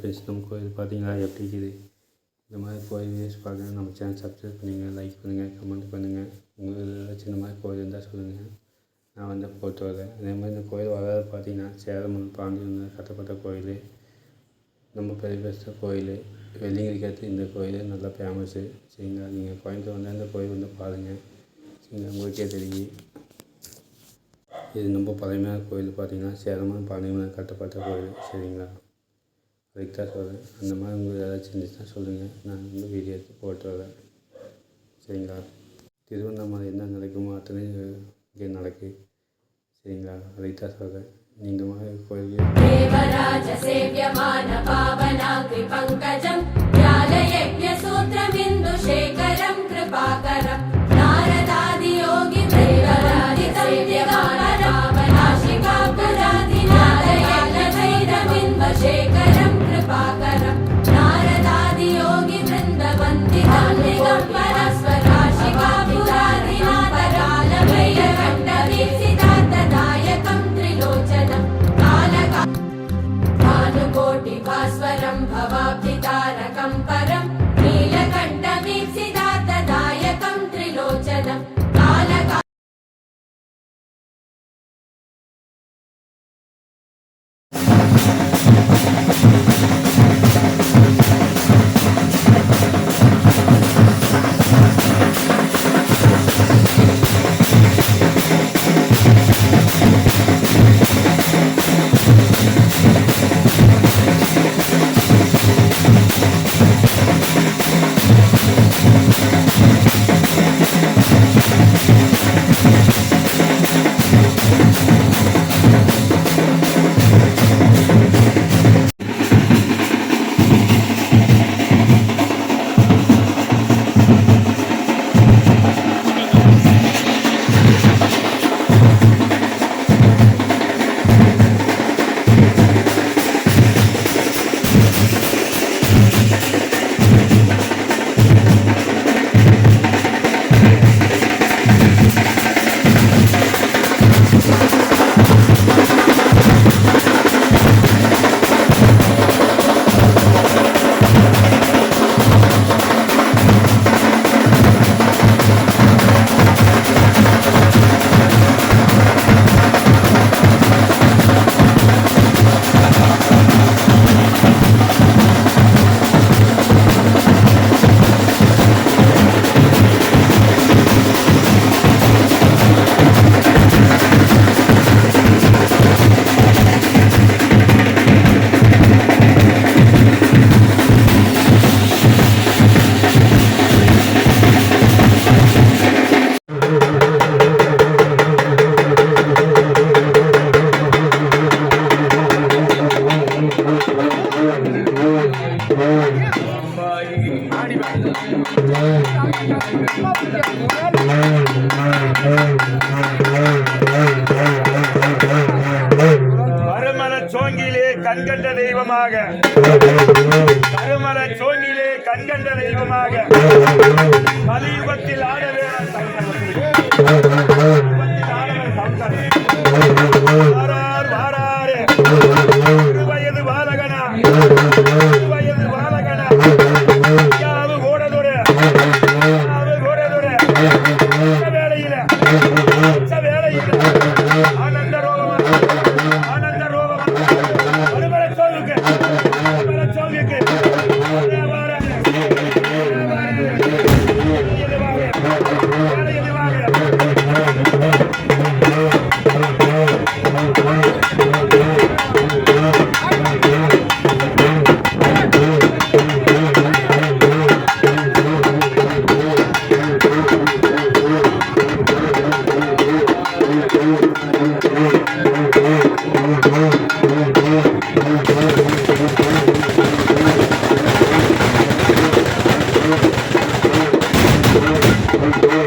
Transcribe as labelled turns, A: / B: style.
A: பெருசனம் கோயில் பார்த்தீங்களா? எப்படி இருக்குது? இந்த மாதிரி கோயில் வீடியோஸ் பார்க்க நம்ம சேனல் சப்ஸ்கிரைப் பண்ணுங்கள் லைக் பண்ணுங்கள் கமெண்ட் பண்ணுங்கள் உங்களுக்கு ஏதாச்சும் இந்த மாதிரி கோயில் இருந்தால் சொல்லுங்கள் நான் வந்து போட்டு வரேன். அதே மாதிரி இந்த கோயில் வரலாறு பார்த்தீங்கன்னா சேரமன் பாண்டியன் கட்டப்பட்ட கோயில். ரொம்ப பெரிய பெருசு கோயில். வெள்ளிங்கிரிக்கு இந்த கோயில் நல்லா ஃபேமஸ்ஸு சரிங்களா? நீங்கள் கோயம்புத்தூர் வந்தால் இந்த கோயில் வந்து பாருங்கள் சரிங்களா? உங்களுக்கே தெரியும். இது ரொம்ப பழமையான கோயில் பார்த்தீங்கன்னா சேரமன் பாண்டியமன் கட்டப்பட்ட கோயில். சரிங்களா? அதுக்கு சொல்கிறேன் அந்த மாதிரி உங்களுக்கு ஏதாச்சும் இருந்துச்சுன்னா சொல்லுங்கள் நான் வந்து வீடியோ எடுத்து போட்டு வரேன். சரிங்களா? திருவண்ணாமலை என்ன நடக்குமோ அத்தனை இங்கே நடக்கு. சரிங்களா? அதுக்கு சொல்கிறேன் நீங்கள் மாதிரி கோயில்
B: சோங்கிலே கண்கண்ட தெய்வமாக. கருமல சோங்கிலே கண்கண்ட தெய்வமாக. கலியுகத்தில் ஆடவே வாரார் வேலையில வேலையில ஆனந்த ரோகம் ஆனந்த ரோகம் சோவிக்கு சோவிக்கு Thank you.